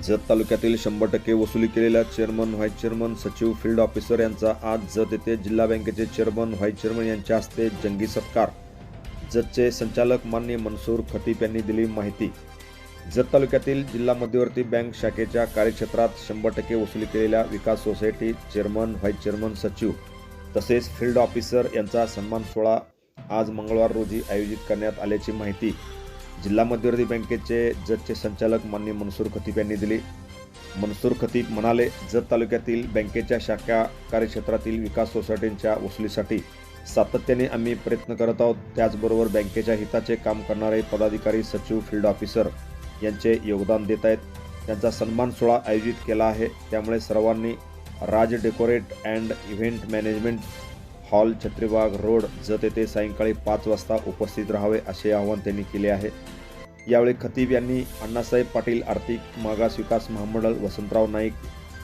जत तालुक्यातील शंभर टक्के वसुली केलेल्या चेअरमन व्हाईस चेअरमन सचिव फील्ड ऑफिसर यांचा आज जत येथे जिल्हा बँकेचे चेअरमन व्हाईस चेअरमन यांच्या हस्ते जंगी सत्कार. जतचे संचालक मान्य मनसूर खतीब यांनी दिली माहिती. जत तालुक्यातील जिल्हा मध्यवर्ती बँक शाखेच्या कार्यक्षेत्रात शंभर टक्के वसुली केलेल्या विकास सोसायटी चेअरमन व्हाईस चेअरमन सचिव तसेच फील्ड ऑफिसर यांचा सन्मान सोहळा आज मंगळवार रोजी आयोजित करण्यात आल्याची माहिती जिल्हा मध्यवर्ती बँकेचे जतचे संचालक माननीय मनसूर खतीब यांनी दिली. मनसूर खतीब म्हणाले जत तालुक्यातील बँकेच्या शाखा कार्यक्षेत्रातील विकास सोसायटींच्या वसुलीसाठी सातत्याने आम्ही प्रयत्न करत आहोत. त्याचबरोबर बँकेच्या हिताचे काम करणारे पदाधिकारी सचिव फील्ड ऑफिसर यांचे योगदान देत आहेत. त्यांचा सन्मान सोहळा आयोजित केला आहे. त्यामुळे सर्वांनी Raj decorate and event management hall Chhatribag road Jat येथे सायंकाळी पाच वाजता उपस्थित राहावे असे आवाहन त्यांनी केले आहे. यावेळी खतीब यांनी अण्णासाहेब पाटील आर्थिक मागास विकास महामंडळ वसंतराव नाईक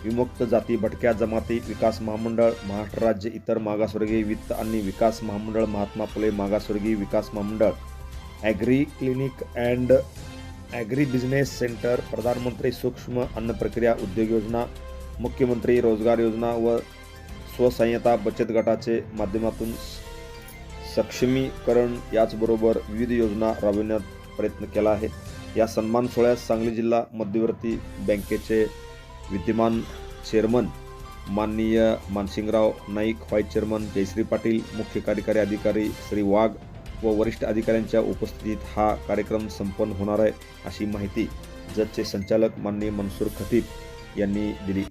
विमुक्त जाती भटक्या जमाती विकास महामंडळ महाराष्ट्र राज्य इतर मागासवर्गीय वित्त आणि विकास महामंडळ महात्मा फुले मागासवर्गीय विकास महामंडळ agri clinic and agri business centre प्रधानमंत्री सूक्ष्म अन्न प्रक्रिया उद्योग योजना मुख्यमंत्री रोजगार योजना व स्वसहाय्यता बचत गटाचे माध्यमातून सक्षमीकरण याचबरोबर विविध योजना राबविण्यात प्रयत्न केला आहे. या सन्मान सोहळ्यास सांगली जिल्हा मध्यवर्ती बँकेचे विद्यमान चेअरमन माननीय मानसिंगराव नाईक व्हाईस चेअरमन जयश्री पाटील मुख्य कार्यकारी अधिकारी श्री वाघ व वरिष्ठ अधिकाऱ्यांच्या उपस्थितीत हा कार्यक्रम संपन्न होणार आहे अशी माहिती जतचे संचालक माननीय मनसूर खतीब यांनी दिली.